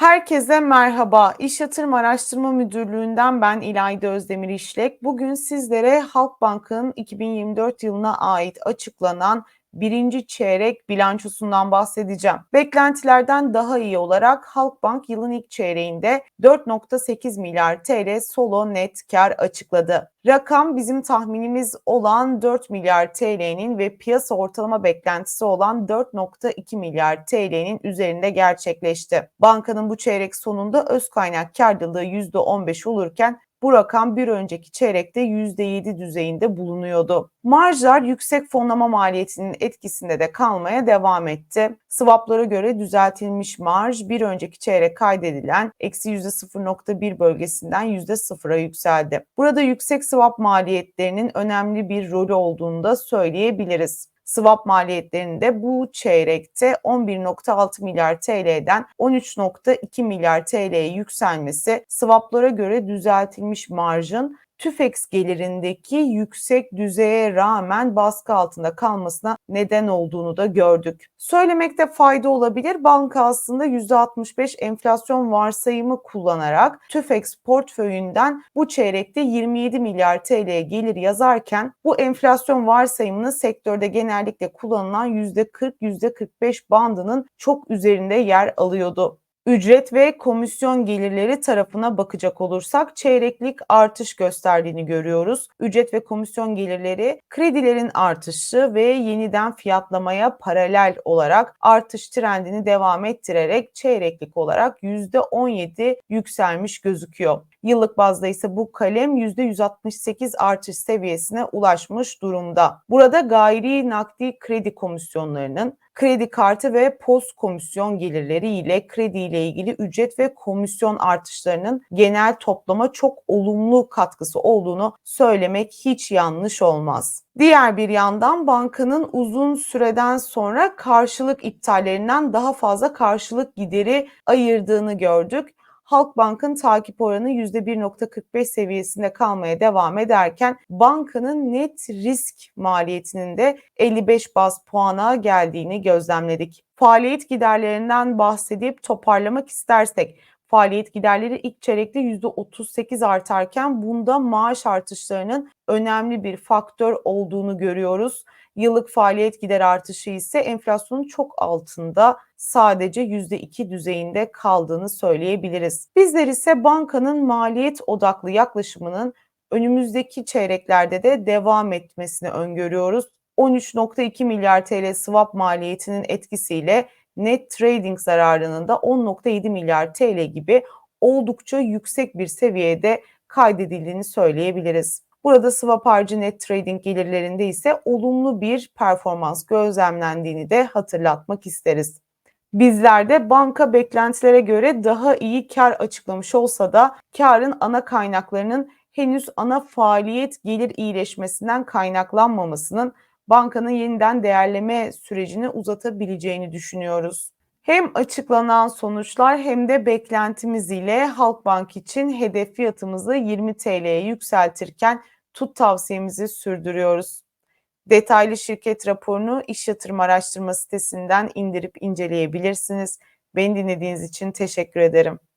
Herkese merhaba. İş Yatırım Araştırma Müdürlüğü'nden ben İlayda Özdemir İşlek. Bugün sizlere Halkbank'ın 2024 yılına ait açıklanan birinci çeyrek bilançosundan bahsedeceğim. Beklentilerden daha iyi olarak Halkbank yılın ilk çeyreğinde 4.8 milyar TL solo net kar açıkladı. Rakam bizim tahminimiz olan 4 milyar TL'nin ve piyasa ortalama beklentisi olan 4.2 milyar TL'nin üzerinde gerçekleşti. Bankanın bu çeyrek sonunda öz kaynak karlılığı %15 olurken bu rakam bir önceki çeyrekte %7 düzeyinde bulunuyordu. Marjlar yüksek fonlama maliyetinin etkisinde de kalmaya devam etti. Swaplara göre düzeltilmiş marj bir önceki çeyrek kaydedilen eksi %0.1 bölgesinden %0'a yükseldi. Burada yüksek swap maliyetlerinin önemli bir rolü olduğunu da söyleyebiliriz. Swap maliyetlerinde bu çeyrekte 11.6 milyar TL'den 13.2 milyar TL'ye yükselmesi swaplara göre düzeltilmiş marjın TÜFEX gelirindeki yüksek düzeye rağmen baskı altında kalmasına neden olduğunu da gördük. Söylemekte fayda olabilir. Banka aslında %65 enflasyon varsayımı kullanarak TÜFEX portföyünden bu çeyrekte 27 milyar TL gelir yazarken bu enflasyon varsayımının sektörde genellikle kullanılan %40-%45 bandının çok üzerinde yer alıyordu. Ücret ve komisyon gelirleri tarafına bakacak olursak çeyreklik artış gösterdiğini görüyoruz. Ücret ve komisyon gelirleri kredilerin artışı ve yeniden fiyatlamaya paralel olarak artış trendini devam ettirerek çeyreklik olarak %17 yükselmiş gözüküyor. Yıllık bazda ise bu kalem %168 artış seviyesine ulaşmış durumda. Burada gayri nakdi kredi komisyonlarının kredi kartı ve post komisyon gelirleri ile kredi ile ilgili ücret ve komisyon artışlarının genel toplama çok olumlu katkısı olduğunu söylemek hiç yanlış olmaz. Diğer bir yandan bankanın uzun süreden sonra karşılık iptallerinden daha fazla karşılık gideri ayırdığını gördük. Halkbank'ın takip oranı %1.45 seviyesinde kalmaya devam ederken bankanın net risk maliyetinin de 55 baz puana geldiğini gözlemledik. Faaliyet giderlerinden bahsedip toparlamak istersek faaliyet giderleri ilk çeyrekte %38 artarken bunda maaş artışlarının önemli bir faktör olduğunu görüyoruz. Yıllık faaliyet gider artışı ise enflasyonun çok altında sadece %2 düzeyinde kaldığını söyleyebiliriz. Bizler ise bankanın maliyet odaklı yaklaşımının önümüzdeki çeyreklerde de devam etmesini öngörüyoruz. 13.2 milyar TL swap maliyetinin etkisiyle net trading zararının da 10.7 milyar TL gibi oldukça yüksek bir seviyede kaydedildiğini söyleyebiliriz. Burada swap harcı net trading gelirlerinde ise olumlu bir performans gözlemlendiğini de hatırlatmak isteriz. Bizler de banka beklentilere göre daha iyi kar açıklamış olsa da karın ana kaynaklarının henüz ana faaliyet gelir iyileşmesinden kaynaklanmamasının bankanın yeniden değerleme sürecini uzatabileceğini düşünüyoruz. Hem açıklanan sonuçlar hem de beklentimiz ile Halkbank için hedef fiyatımızı 20 TL'ye yükseltirken tut tavsiyemizi sürdürüyoruz. Detaylı şirket raporunu iş yatırım araştırma sitesinden indirip inceleyebilirsiniz. Beni dinlediğiniz için teşekkür ederim.